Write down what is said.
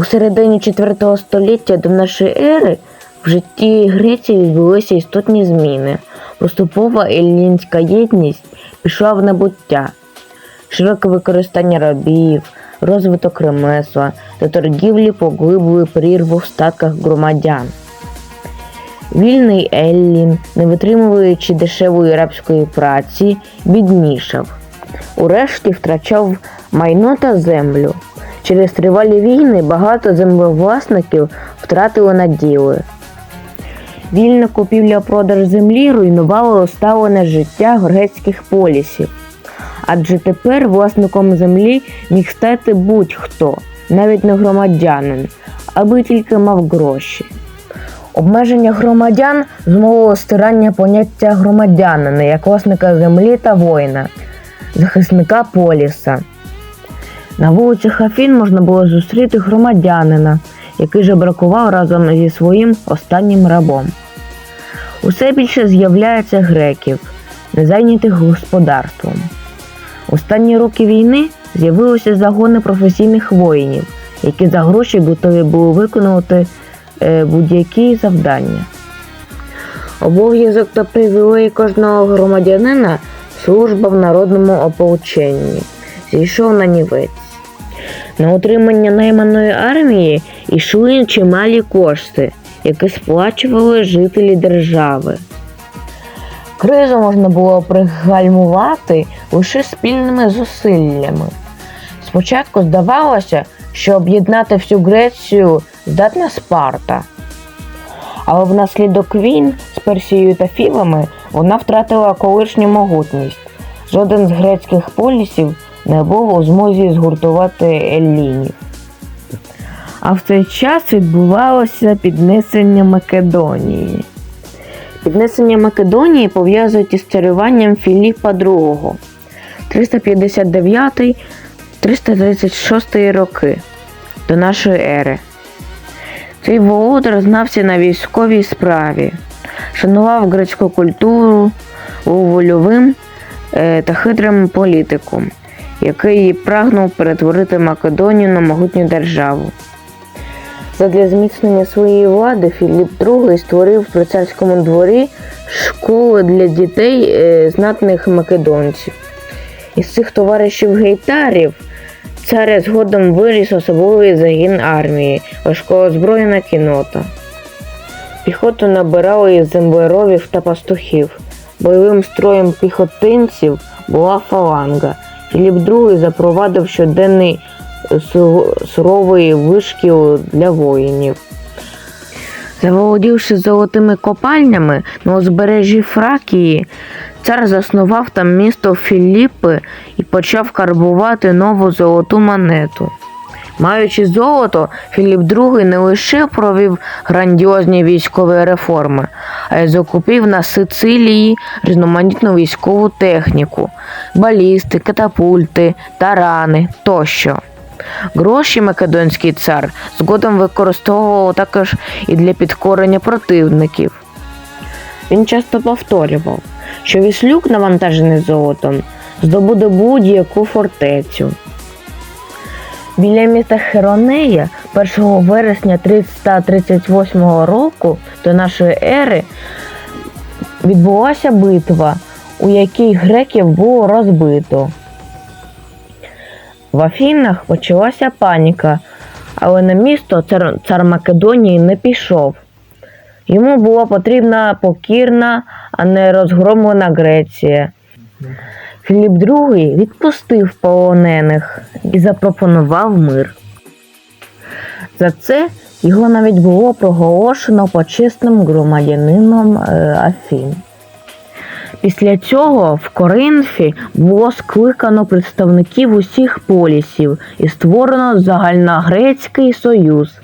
У середині 4 століття до нашої ери в житті Греції відбулися істотні зміни. Поступова еллінська єдність пішла в набуття. Широке використання рабів, розвиток ремесла та торгівлі поглибили прірву в статках громадян. Вільний Еллін, не витримуючи дешевої рабської праці, біднішав. Урешті втрачав майно та землю. Через тривалі війни багато землевласників втратили наділи. Вільна купівля-продаж землі руйнувала усталене життя грецьких полісів. Адже тепер власником землі міг стати будь-хто, навіть не громадянин, аби тільки мав гроші. Обмеження громадян змовило стирання поняття громадянина як власника землі та воїна, захисника поліса. На вулицях Афін можна було зустріти громадянина, який жебракував разом зі своїм останнім рабом. Усе більше з'являється греків, не зайнятих господарством. Останні роки війни з'явилися загони професійних воїнів, які за гроші готові були виконувати е, будь-які завдання. Обов'язок та привілей кожного громадянина служба в народному ополченні зійшов на нівець. На утримання найманої армії йшли чималі кошти, які сплачували жителі держави. Кризу можна було пригальмувати лише спільними зусиллями. Спочатку здавалося, що об'єднати всю Грецію здатна Спарта. Але внаслідок війн з Персією та Фівами вона втратила колишню могутність. Жоден з грецьких полісів не був у змозі згуртувати еллінів. А в цей час відбувалося піднесення Македонії. Піднесення Македонії пов'язують із царюванням Філіпа II 359-336 роки до нашої ери. Цей володар знався на військовій справі, шанував грецьку культуру, був вольовим е, та хитрим політиком, який прагнув перетворити Македонію на могутню державу. Задля зміцнення своєї влади Філіп II створив при царському дворі школи для дітей е, знатних македонців. Із цих товаришів гейтарів царя згодом виріс особливий загін армії, важкоозброєна кінота. Піхоту набирали із землеровів та пастухів. Бойовим строєм піхотинців була фаланга. Філіп II запровадив щоденний е, суровий вишкіл для воїнів. Заволодівши золотими копальнями на узбережжі Фракії, цар заснував там місто Філіппи і почав карбувати нову золоту монету. Маючи золото, Філіп II не лише провів грандіозні військові реформи, а й закупив на Сицилії різноманітну військову техніку, балісти, катапульти, тарани тощо. Гроші македонський цар згодом використовував також і для підкорення противників. Він часто повторював, що віслюк, навантажений золотом, здобуде будь-яку фортецю. Біля міста Херонея 1 вересня 338 року до нашої ери відбулася битва, у якій греків було розбито. В Афінах почалася паніка, але на місто цар, цар Македонії не пішов. Йому була потрібна покірна, а не розгромлена Греція. Філіп II відпустив полонених і запропонував мир. За це його навіть було проголошено почесним громадянином е, Афін. Після цього в Коринфі було скликано представників усіх полісів і створено загальногрецький союз.